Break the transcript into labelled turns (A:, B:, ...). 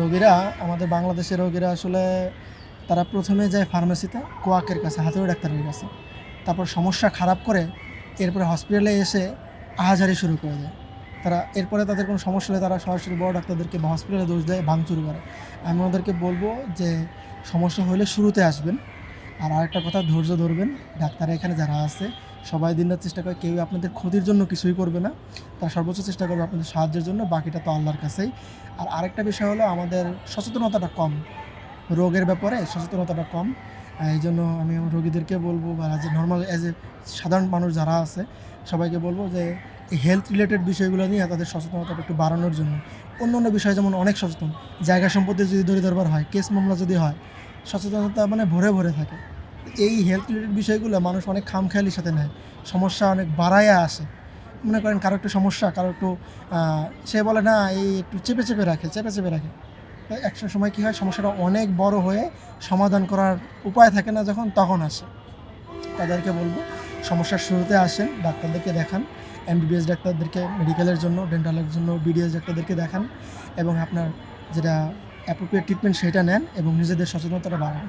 A: রোগীরা, আমাদের বাংলাদেশের রোগীরা আসলে তারা প্রথমে যায় ফার্মেসিতে কোয়াকের কাছে হাতুড়ি ডাক্তারের কাছে। তারপর সমস্যা খারাপ করে এরপরে হসপিটালে এসে আহাজারি শুরু করে দেয়। তারা, এরপরে তাদের কোনো সমস্যা হলে তারা সরাসরি বড় ডাক্তারদেরকে বা হসপিটালে দোষ দেয়, ভাঙচুর করে। আমি ওদেরকে বলব যে, সমস্যা হলে শুরুতে আসবেন। আর আরেকটা কথা, ধৈর্য ধরবেন। ডাক্তার এখানে যারা আছে, সবাই দিন রাত চেষ্টা করে কেউ আপনাদের ক্ষতির জন্য কিছুই করবে না। তারা সর্বোচ্চ চেষ্টা করবে আপনাদের সাহায্যের জন্য, বাকিটা তো আল্লাহর কাছেই। আর আরেকটা বিষয় হলো, আমাদের সচেতনতাটা কম। রোগের ব্যাপারে সচেতনতাটা কম। এই জন্য আমি আমার রোগীদেরকে বলব, বা যে নর্মাল অ্যাজ এ সাধারণ মানুষ যারা আছে, সবাইকে বলব যে হেলথ রিলেটেড বিষয়গুলো নিয়ে তাদের সচেতনতাটা একটু বাড়ানোর জন্য। অন্য অন্য বিষয় যেমন অনেক সচেতন। জায়গা সম্পত্তি যদি দরি দরবার হয় কেস মামলা যদি হয়, সচেতনতা মানে ভরে ভরে থাকে। এই হেলথ রিলেটেড বিষয়গুলো মানুষ অনেক খামখেয়ালির সাথে নেয়। সমস্যা অনেক বাড়াইয়া আসে। মনে করেন কারও একটু সমস্যা, কারও একটু সে বলে, না, এই একটু চেপে চেপে রাখে, চেপে চেপে রাখে। একটা সময় কী হয়, সমস্যাটা অনেক বড় হয়ে সমাধান করার উপায় থাকে না যখন, তখন আসে। তাদেরকে বলব, সমস্যার শুরুতে আসেন, ডাক্তারদেরকে দেখান এমবিবিএস ডাক্তারদেরকে মেডিকেলের জন্য ডেন্টালের জন্য বিডিএস ডাক্তারদেরকে দেখান এবং আপনার যেটা অ্যাপ্রোপ্রিয়েট ট্রিটমেন্ট সেটা নেন এবং নিজেদের সচেতনতাটা বাড়ান।